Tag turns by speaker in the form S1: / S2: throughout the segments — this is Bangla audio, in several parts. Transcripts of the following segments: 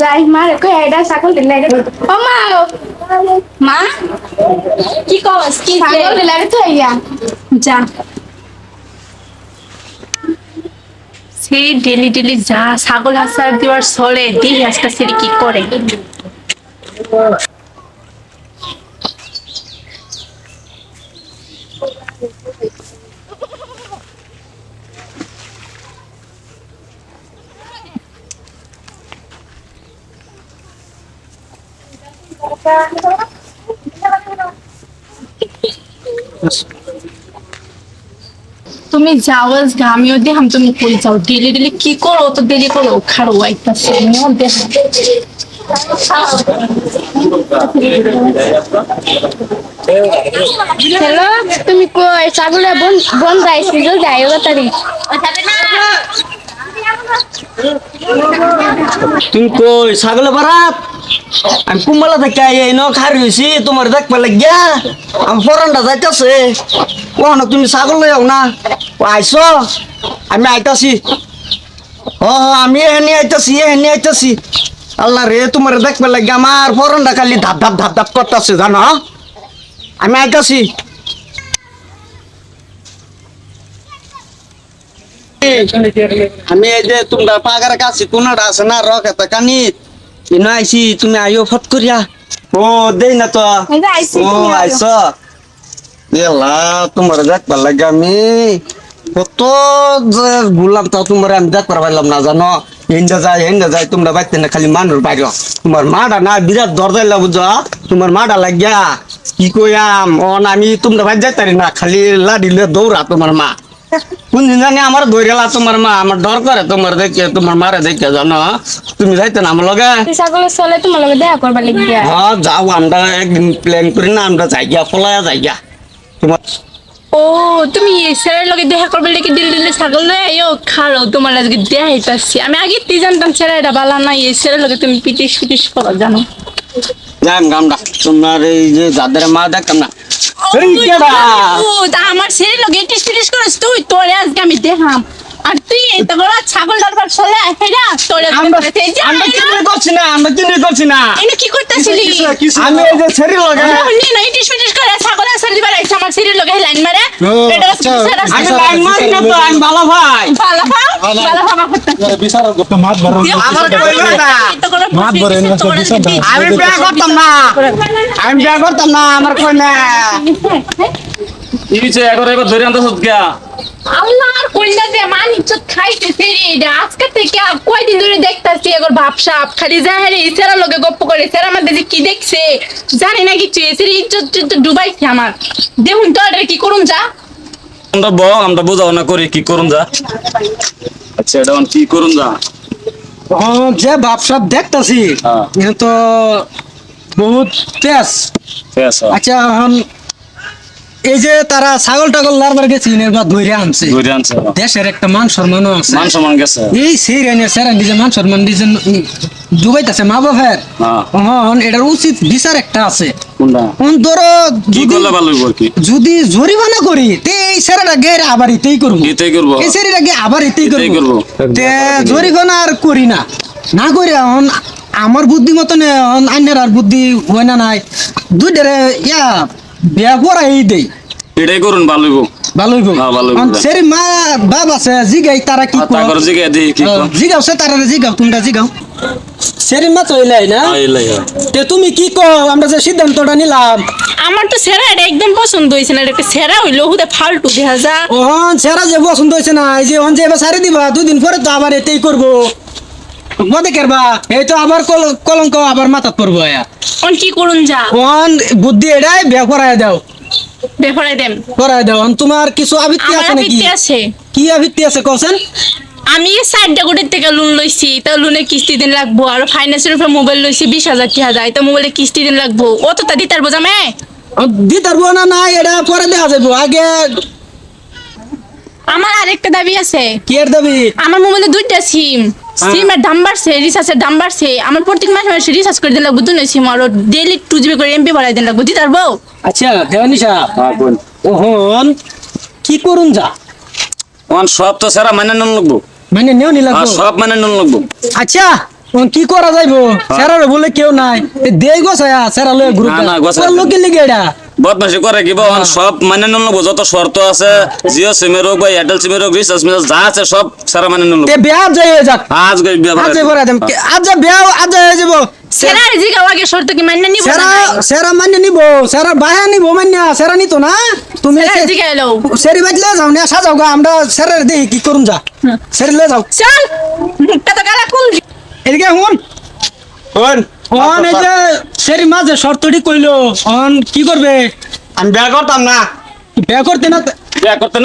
S1: যাই মা কই এটা ছাগল দিলে ও মা মা?
S2: কি কস কি
S1: ছাগল দিলে তো ইয়া
S2: যা। সেই ডেলি ডেলি যা ছাগল হাসার দিবার সরে দিই আজকে সেটি কি করে? তুমি যাও আজকে আমিও দেখাম তুমি কই যাও। ডেলি ডেলি কি করো? তো দেরি করো খারো একটা আমিও দেখাম
S1: হ্যালো তুমি কই? ছাগলের বন বন যাইছিল যাই তারি
S3: তুমি কই? ছাগলে বারাত? আমি কুম্বালা থেকে এই ন খার হয়েছি তোমার দেখবে লাগিয়া আমি ফরানটা যাইতেছে। কখনো তুমি ছাগল লই না? আইস আমি আইতাছি। ও আমি এখানে আইতাছি এখানে আইতাছি। আল্লাহ রে, তোমার দেখবে লাগিয়া আমার ফরানটা খালি ধাপ ধাপ ধাপ ধাপ করতেছে, জানো? আমি আইতাছি। আমি এই যে তোমরা পাগার কাছে কোনটা আছে না, রক এত কানিত ইনো আইছি তুমি আইও ফট করিয়া। ও দেই না তো। ও আইছ। এলা তোমার দেখবার লাগে আমি। কত যে গুলাম তাও তোমার আমি দেখবার পারলাম না জানো? হেন্দা যায় হেন্দা যায় তোমরা বাইতে না খালি মানুষ বাইর তোমার মাটা না বিরাট দরজাইলা বুঝ তোমার মাটা লাগিয়া কি কইয়াম? অন আমি তোমরা বাইর যাইতারি না খালি লাডিলে দৌড়া তোমার মা। কোন দিন জানি আমার ধরেলা তোমার মা আমার ডর করে তোমার দেখে তোমার মারে দেখে জানো? তুমি যাইতে না আমার লগে?
S1: ছাগলের চলে তোমার লগে দেখা করবার লাগিয়া
S3: হ্যাঁ যাও আমরা একদিন প্ল্যান করি না আমরা যাই গিয়া পলায়া যাই গিয়া তোমার
S2: ও তুমি স্যারের লগে দেখা করবে লেগে দিল দিলে ছাগল নয় আইও খারো তোমার আজকে দেখাইতাছি। আমি আগে তি জানতাম ছেড়ে এটা বালা না এই স্যারের লগে তুমি পিটিস পিটিস করো জানো?
S3: যাই গামডা। তোমার এই যে যাদের মা দেখতাম না
S2: আমার ছেলে লোক ইটিস পিটিস করিস তুই তোরে আজকে আমি দেখাম। আর তুই এটা করে ছাগল দরবার চলে হেরা তোরে
S3: আমরা কিনে করছি না? আমরা কিনে করছি না?
S2: এনে কি করতেছিলি?
S3: আমি এই যে ছেড়ে লগে
S2: না ইটিস পিটিস করে ছাগল আসল দিবার আইছে আমার ছেলের লগে লাইন মারে। এটা
S4: আচ্ছা,
S2: বিচার আছে।
S3: আমি লাইন মারি না তো আমি ভালো ভাই
S2: ভালো খাও ভালো খাওয়া করতে
S4: মাত ভরো
S3: আমার কইলো না।
S4: মাত ভরে না বিচার
S3: আমি বিয়া করতাম না। আমি বিয়া করতাম না আমার কই না।
S5: ইছে একবার একবার ধরে আনতে সৎকা
S2: আল্লাহর কইলা যে মান ইজ্জত খাইতেছে রে এটা আজকে থেকে কয়দিন ধরে দেখতাছি এগর ভাবসাপ খালি জাহেরে ইসারা লগে গপ্প করে যে কি দেখছে জানি না কিছু এসের ইজ্জত টিজ্জত ডুবাইছে আমার। দেখুন তো এটা কি করুন যা।
S5: আমরা ব আমরা বোঝাও না করি কি করুন যা। আচ্ছা এটা কি করুন যা।
S4: ও, যে সব দেখতাছি
S5: হ্যাঁ।
S4: তো বহুত তেজ।
S5: ফেস
S4: আচ্ছা এখন এই যে তারা ছাগল টাগল লারবার গেছি এবার ধরে আনছে।
S5: ধরে আনছে
S4: দেশের একটা মান সম্মানও আছে।
S5: মান সম্মান গেছে।
S4: এই সেই রেনের সেরা নিজে মান সম্মান নিজে ডুবাইতেছে মা বাপের।
S5: হ্যাঁ।
S4: এখন এটার উচিত বিচার একটা আছে। ধরো যদি
S5: ভালো কি?
S4: যদি জরিমানা করি তে এই সেরাটা গের আবার এতেই করব।
S5: এটাই করব।
S4: এই সেরাটা গে আবার করব।
S5: করব।
S4: তে জরিমানা আর করি না। না করি এখন আমার বুদ্ধি মতন আইনের আর বুদ্ধি হয় না নাই। দুইটারে ইয়া বিয়া করাই দেই।
S5: এটাই করুন ভালো হইব।
S4: ভালো হইব।
S5: হ্যাঁ, ভালো হইব।
S4: সেরি মা বাপ আছে জিগাই তারা কি
S5: আর তারপরে জিগে দি কি
S4: কয়?
S5: কয়?
S4: জিগাও সে তারা জিগাও তোমরা জিগাও। সেরি মা চইলাই না?
S5: আহ,
S4: তে তুমি কি কও? আমরা যে সিদ্ধান্তটা নিলাম।
S2: আমার তো সেরা এটা একদম পছন্দ হয়েছে না এটা সেরা হইল হুদে ফালতু দেখা যা
S4: ওহন সেরা যে পছন্দ হয়েছে না এই যে ওহন যে এবার সারি দিবা দুদিন পরে তো আবার এতেই করব। মতে কেরবা এই তো আবার কল- কলঙ্ক আবার মাথাত পড়ব আয়া।
S2: অন কি করুন যা।
S4: ওহন বুদ্ধি এটাই বিয়া করাই দাও।
S2: বেফরাই দেম।
S4: করাই দাও তোমার কিছু আবৃত্তি
S2: আমার
S4: আছে নাকি?
S2: ভিত্তি আছে।
S4: কি আবৃত্তি আছে কছেন
S2: আমি সাইডটা গোটের থেকে লোন লইছি তা লোনে কিস্তি দিন লাগবো আর ফাইন্যান্সের উপরে মোবাইল লইছি বিশ হাজার টি হাজার তো মোবাইলে কিস্তি দিন লাগবো। অত তা দিতার বোঝা মে
S4: দিতার না না এটা পরে দেখা যাব আগে
S2: আমার আরেকটা দাবি আছে।
S4: কি এর দাবি?
S2: আমার মোবাইলে দুইটা সিম সিমের দাম বাড়ছে রিচার্জের দাম বাড়ছে আমার প্রত্যেক মাসে মাসে রিচার্জ করে দিন লাগবো দুই সিম আর ডেলি টু জিবি করে এমপি বাড়াই দিন লাগবো বউ
S4: আচ্ছা দেওয়ানিশা
S5: হ্যাঁ কোন
S4: ওহন কি করুন যা?
S5: ওয়ান সব তো সারা মানে নেন লাগবো।
S4: মানে নেও নি লাগবো?
S5: সব মানে নুন লাগবো।
S4: আচ্ছা কি করা যাইবো? স্যারারে বলে কেউ নাই। দেই গো সায়া স্যারা লয়ে গ্রুপ
S5: না, না, গোছায়।
S4: লোকে লিগে এটা
S5: বদমাশি করে কি বাবা সব মানে নুন যত শর্ত আছে জিও সিমের হোক বা এয়ারটেল সিমের হোক রিচার্জ মিচার্জ যা আছে সব সারা মানে
S4: তে বিয়া যাই হয়ে যাক।
S5: আজ গই বিয়া
S4: আজ। করে দেম। আজ যা বিয়া আজ হয়ে যাব
S2: সেরা জিগা আগে শর্ত কি মান্য নিব
S4: সেরা সেরা মানে নিবো সেরা বায়া নিবো মানে সেরা নিতো না? তুমি
S2: সেরা জিগা এলো।
S4: সেরি বাজলে যাও না সাজাও গা আমরা সেরা দেই কি করুম যা। সেরি লয়ে যাও।
S2: চল কত গালা কোন
S4: এদিকে হুন
S3: শোন
S4: অন এই যে সেরি মাঝে শর্তটি কইলো অন কি করবে?
S3: আমি বিয়া করতাম না।
S4: বিয়া করতে না
S5: বিয়া করতে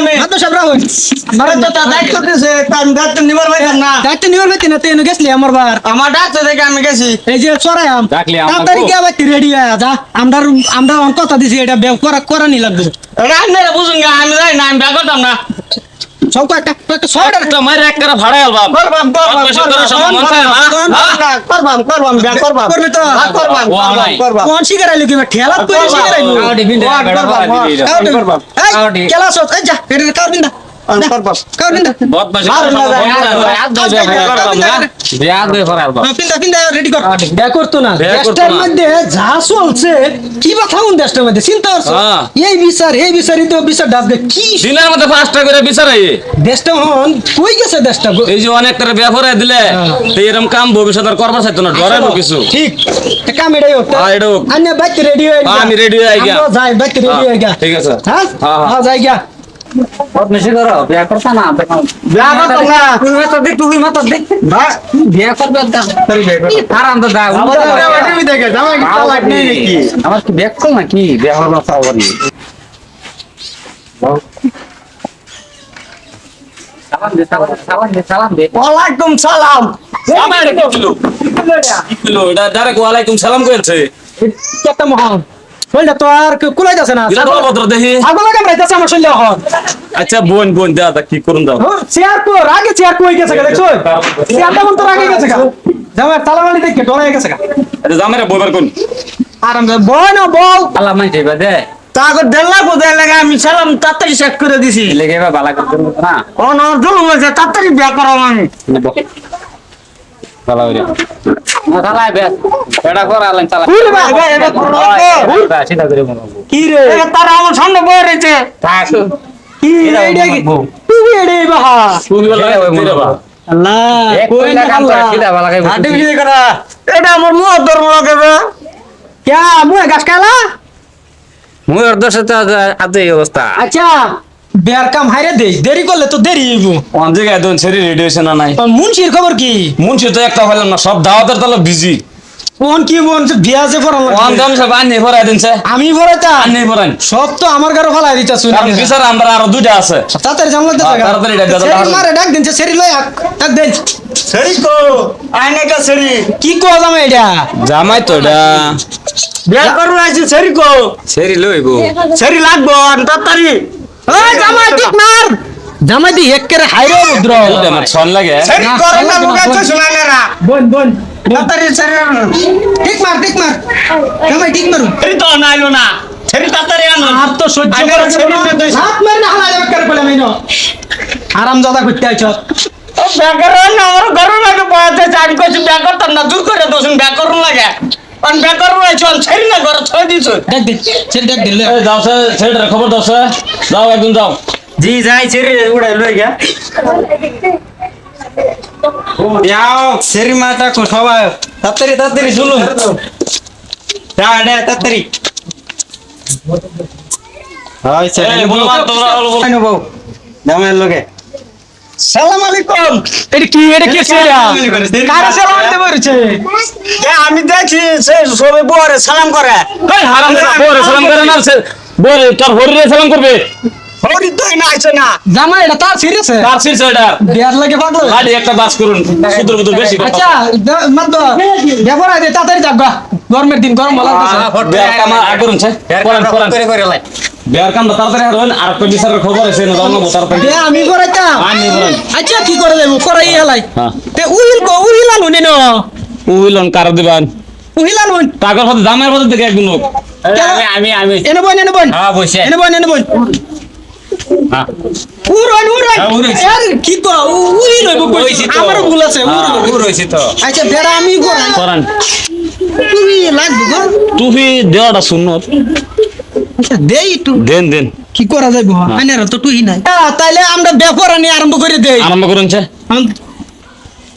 S3: আমি।
S4: সব
S3: তো তা দায়িত্ব দিছে দায়িত্ব নিবার পাইতাম না।
S4: দায়িত্ব নিবার হইতে না তেন গেছলি আমার বার।
S3: আমার ডাক্তার দেখে আমি গেছি।
S4: এই যে আবার রেডি হয়ে আমরা আমরা কথা দিছি এটা বিয়া করা করা নি লাগবে।
S3: রান্নারা বুঝুন গা, আমি যাই না আমি বিয়া করতাম না।
S4: সব একটা একটা ছয়টা
S5: একটা মায়ের এক করে ভাড়াই আলবাম
S3: করবাম করবাম
S5: মন? হ্যাঁ?
S3: করবাম করবাম বিয়া করবাম
S4: করবে তো?
S3: হ্যাঁ, করবাম করবাম। করবাম
S4: তো
S3: করবাম
S4: সত এই যা এটা কার বিন্দা বিন্দা
S5: বদমাশি
S3: মারো
S5: করার
S3: না,
S5: সময় মন
S3: ভাই,
S5: চায় না?
S3: আজ যাই বিয়া
S4: কর বিয়া করতো না?
S5: বিয়া করতো না। বিয়া তো আমি
S3: দেখে জামাই কি নেই নাকি?
S6: আমার কি কল নাকি বিয়া হলো না সালাম দে সালাম সালাম দে সালাম দে।
S3: ওয়ালাইকুম সালাম।
S5: আমার কি ছিল? কি ছিল? এটা direct ওয়ালাইকুম সালাম করেছে।
S4: কেতা মহান বলটা তো আর কুলাই যাচ্ছে না।
S5: বিরাট বলভদ্র দেখি।
S4: ছাগল লাগে যাচ্ছে আমার শরীরে এখন।
S5: আচ্ছা বোন বোন দেওয়া তা কি করুন দাও।
S4: চেয়ার তো আগে চেয়ার কই গেছে গা দেখছ? চেয়ারটা মন তো আগে গেছে গা। জামাই তালামালি দেখে ডরাই গেছে গা।
S5: আচ্ছা জামাইরা বইবার কোন
S4: আরাম দে বয় না বল।
S6: আল্লাহ মাই যাইবা দে।
S3: তাকে দেড় লাখ লাগে আমি সালাম তাড়াতাড়ি শেষ করে দিছি।
S6: লেগে বালা করতে না।
S3: অন জুলুম হয়েছে তাড়াতাড়ি বিয়া করাম আমি।
S6: বালা হইরা না চালাই বে। এটা কর আলাইন চালা
S3: বুঝলি ভাই, ভাই, এটা করো না তো।
S6: সিধা করে মনে
S4: কি রে?
S3: এ, তারা আমার সামনে বয়ে রয়েছে।
S6: থাক।
S4: কি
S6: এটা
S4: কি? তুই এড়ে বাহা?
S5: তুমি বলো
S6: এটা মনে
S5: দিরে
S4: আল্লাহ কই না
S6: কাম করে সিধা বালা খাইবো
S3: হাঁটি বিক্রি করা। এটা আমার মুখ ধর্ম লাগে রে।
S4: ক্যা মুয়ে গাছ খালা
S6: মুই অর্ধ সাথে অবস্থা।
S4: আচ্ছা। বেয়ার কাম হাইরে দে দেরি করলে তো দেরি হইব।
S5: অন জায়গায় দোন ছেড়ে রেডি হয়েছে না নাই?
S4: মুন্সির খবর কি?
S5: মুন্সি তো একটা হইলাম না সব দাওয়াতের তাহলে বিজি
S4: কোন কি বোন বিয়া যে পড়াল
S5: ওয়ান দাম সব আনি ভরাই দিনছে?
S4: আমি ভরাইতা
S5: আনি ভরাই।
S4: সব তো আমার ঘরে ফলাই দিতা শুনি
S5: কারণ বিচার আমরা আরও দুইটা আছে।
S4: তাড়াতাড়ি জানলা দে
S5: হ্যাঁ, তাড়াতাড়ি ডাক দে, তাড়াতাড়ি।
S4: মারে ডাক দিনছে সেরি লই আক ডাক দেন।
S3: সেরি কো আইনে কা সেরি।
S4: কি কো জামা এটা?
S5: জামাই তো এটা।
S3: বিয়া করু আইছি সেরি কো।
S6: সেরি লইব।
S3: সেরি লাগবো আর তাড়াতাড়ি।
S4: জামাই ঠিক মার। জামাই দি এক করে হাইরে মুদ্র
S5: এটা আমার ছন লাগে।
S3: সেরি করে না
S4: না,
S3: তো শোনা না।
S4: বোন বোন।
S3: তাড়াতাড়ি সেরি
S4: ঠিক মার ঠিক মার। জামাই ঠিক মারু।
S3: সেরি তো নাইলো না। সেরি তাড়াতাড়ি আনো।
S4: আর তো সহ্য করে
S3: ছেড়ে
S4: না।
S3: দে, দে।
S4: হাত মার না হালা যাবে করে বলে মাইনো? আরাম জাদা করতে আইছ।
S3: ব্যাকরণ আমার ঘর লাগে বয়াতে আমি কইছি ব্যাকরতাম না দূর করে দোসুন ব্যাকরণ লাগে। অন ব্যাকরণ আইছ অন সেরি না ঘর ছয় দিছ
S4: ডাক দে সেরি ডাক দিলে
S5: যাও সে ছেলেটার খবর দাও সে। যাও একদিন যাও
S3: জি যাই সেরি উড়াই লই গা যাও সেরি মাটা কো সবাই। তাড়াতাড়ি তাড়াতাড়ি শুনুন। যা রে তাড়াতাড়ি। হয়
S5: এই, বলো তোমরা বলো,
S3: বউ। জামাইয়ের লগে। সালাম আলাইকুম।
S4: এটা কি এটা কি সেরা সালাম দিতে বলছে
S3: আমি দেখি সে সবে বউরে সালাম করে।
S5: এই হারাম দাদা, সালাম করে না সে বউরে তোর হরিরে সালাম করবে।
S3: হরি তো না আইছে না।
S4: জামাই এটা তার সিরিয়াস
S5: কার সির এটা।
S4: বিয়ার লাগে পাগল?
S5: গাড়ি একটা বাস করুন সুদূর বুদূর বেশি কথা।
S4: আচ্ছা তাড়াতাড়ি গরমের দিন গরম
S5: কাম আগ করুন
S3: করে করে লাই
S5: বিয়ার কামটা তাড়াতাড়ি হারুন আর একটা বিচারের খবর আছে না জানো তাড়াতাড়ি
S4: বে আমি করাইতাম।
S5: আমি করাই।
S4: আচ্ছা কি করে দেব করাই হেলাই
S5: হ্যাঁ।
S4: তে উহিল কো উহিল আলু নে ন?
S5: উইলন কার দিবান?
S4: উহিল আলু
S5: টাকার সাথে দামের সাথে দেখে একদিন লোক।
S6: আমি আমি আমি।
S4: এনে বই
S6: হ্যাঁ বসে।
S4: এনে বই এনে বই
S5: হ্যাঁ।
S4: উড়ন উড়ন। কি কো? উড়ি লইব
S5: উড়াইছি
S4: আমার ভুল আছে উড়ি লইব।
S5: তো।
S4: আচ্ছা বেড়া আমি করাই।
S5: করান।
S4: তুমি লাগবে গো
S5: তুই দেওয়াটা সুন্নত।
S4: আচ্ছা দেই একটু।
S5: দেন দেন।
S4: কি করা যাইব আইনার তো তুই নাই। তাইলে আমরা বেপরা নিয়ে আরম্ভ করে দেই।
S5: আরম্ভ করুন চে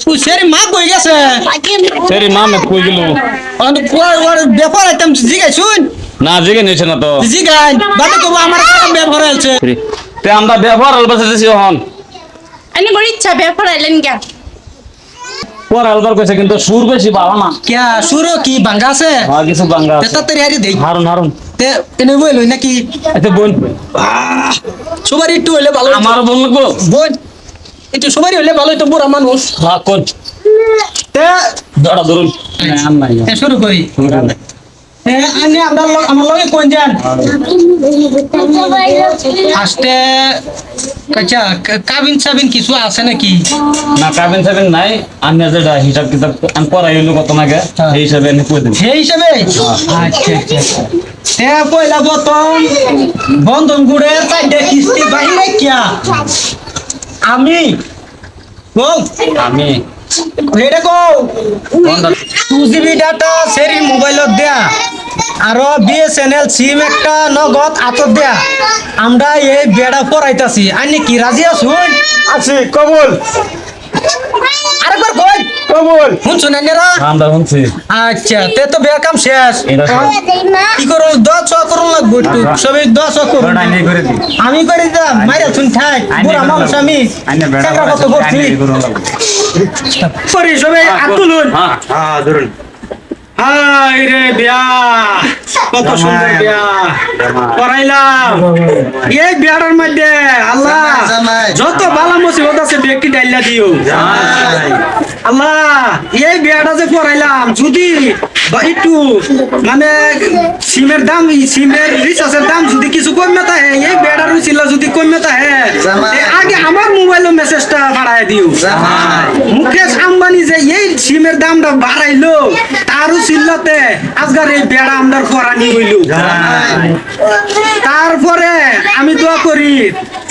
S4: তুই সেরি মা কই গেছে?
S5: সরি মা মে কই গেল?
S4: অন কোয়ার ওর বেপর আইতাম জিগাই শুন।
S5: না জেগে নিছে না তো।
S4: জিগাই বাদে কব আমার কাছে বেপর আছে।
S5: তে আমরা ব্যবহার আলবা চাইছি হন
S2: এনে বড় ইচ্ছা ব্যাপার আইলেন কেন
S5: পর আলবার কইছে কিন্তু সুর বেশি বাবা না।
S4: কিয়া সুরো কি? বাঙ্গা আছে?
S5: আর কিছু বাঙ্গা
S4: তে
S5: আছে
S4: তাড়াতাড়ি আরি দেই।
S5: হারুন হারুন।
S4: তে এনে বইল নাকি?
S5: এতে বোন
S4: সবার একটু হইলে ভালো
S5: আমার বোন লাগবো
S4: বোন একটু সবারই হইলে ভালো হইতো বুড়া মানুষ।
S5: হ্যাঁ কোন
S4: তে
S5: দাঁড়া ধরুন।
S4: এ শুরু করি। এ আনি আমরা লগ- আমার লগে কোন যান? ফার্স্টে কাচা কাবিন সাবিন কিছু আছে নাকি?
S5: না কাবেন সাবেন নাই। আমি যেটা হিসাব কিতাব আমি পড়াই হইল কত নাগে সেই হিসাবে আমি কই দিন
S4: সেই হিসাবে? আচ্ছা আচ্ছা তে পয়লা প্রথম বন্ধন গুড়ের চারটে কিস্তি বাহিরে কিয়া আমি বল
S5: আমি।
S4: এটা কো টু জিবি ডাটা সেরি মোবাইলত দেয়া। আরও বিএসএনএল সিম একটা নগদ আতর দেয়া। আমরা এই বেড়া পড়াইতাছি। আনি কি রাজি আছুন
S3: আছি কবুল।
S4: আরেকবার কই?
S3: কবুল।
S5: আমরা শুনছি।
S4: আচ্ছা তে তো বেয়া কাম শেষ।
S5: এটা
S4: কি করো? দশ ছ করুন লাগবো একটু। সবাই দশ করুন। আমি করে দিতাম। মাইরা শুন থাক। বুড়া মানুষ আমি।
S5: আইনে বেড়া
S4: চাকরা কত করছি।
S5: আইনে করুন লাগবো।
S4: করি সবাই হাত
S5: হ্যাঁ
S3: হ্যাঁ ধরুন।
S4: হাই রে বিয়া। কত সুন্দর বিয়া। করাইলাম এই বিয়াটার মধ্যে আল্লাহ যত বালা মুসিবত আছে ব্যক্তি ডাইলা দিও। আল্লাহ এই বিয়াটা যে করাইলাম যদি একটু মানে সিমের দাম সিমের রিচার্জের দাম যদি কিছু কমে থাকে এই বিয়াটার ছিল যদি কমে থাকে আগে আমার মোবাইলে মেসেজটা বাড়াই দিও। মুকেশ আম্বানি যে এই সিমের দামটা বাড়াইলো তারও চিল্লাতে আজকার এই বেড়া আমদার করানি হইল। তারপরে আমি দোয়া করি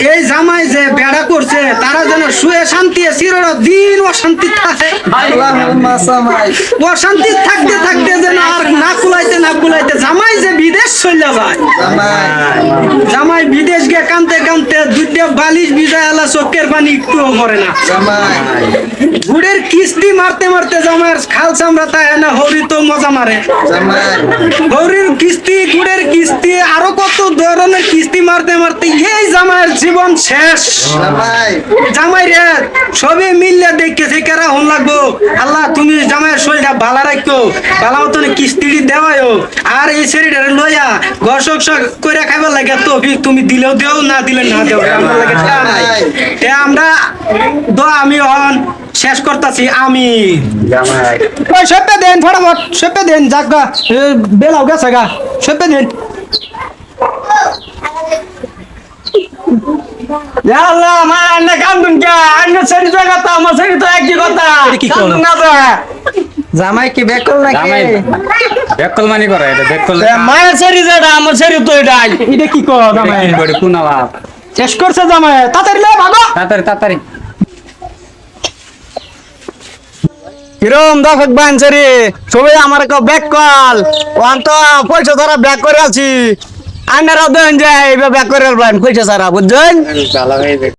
S4: এই জামাই যে বেড়া করছে তারা যেন শুয়ে শান্তি চির দিন অশান্তি থাকে। অশান্তি থাকতে থাকতে যেন আর না কুলাইতে না কুলাইতে জামাই যে বিদেশ চলে যায়। জামাই। বিদেশ গিয়ে কানতে কানতে দুইটা বালিশ বিজায় আলা চোখের পানি একটুও করে না। গুড়ের কিস্তি মারতে মারতে জামাইয়ের খাল চামড়া তাই না হরি তো মজা মারে। হরির কিস্তি গুড়ের কিস্তি আরও কত ধরনের কিস্তি মারতে মারতে এই জামাইয়ের জীবন শেষ। জামাই রে সবই মিললে দেখতেছে কেরা হন লাগবো। আল্লাহ তুমি জামাইয়ের শরীরটা ভালো রাখো। ভালো মতন কিস্তিটি দেওয়ায়ও আর এই শরীরটা লইয়া ঘর করে খাইবার লাগে তো তুমি দিলেও দেও না দিলে না দেও। আমার দো আমি হন শেষ করতাছি। আমি ওই সপে দেন ফটাফট সপে দেন যাক গা। বেলাও গেছে গা। সপে দেন।
S3: আল্লাহ মা আন্না কান্দুন কে? আন্না সেরি জায়গা তো আমার সেরি তো একই কথা। কান্দুন না তো।
S4: জামাই কি বেকল নাকি?
S6: বেকল মানি করে এটা বেকল
S3: মায়ের সেরি যেটা আমার সেরি তো এটাই
S4: এটা কি কর জামাই?
S6: বড় কুনালা
S4: শেষ করছে জামাই। তাড়াতাড়ি লে ভাগো।
S6: তাড়াতাড়ি তাড়াতাড়ি।
S3: কিরম দর্শক সবাই আমার ব্যাক কল। ওয়ান তো পয়সা ধরা ব্যাক করে আছি। আন্নারা দেন যে এইভাবে করে আলবেন পয়সা সারা বুঝছেন?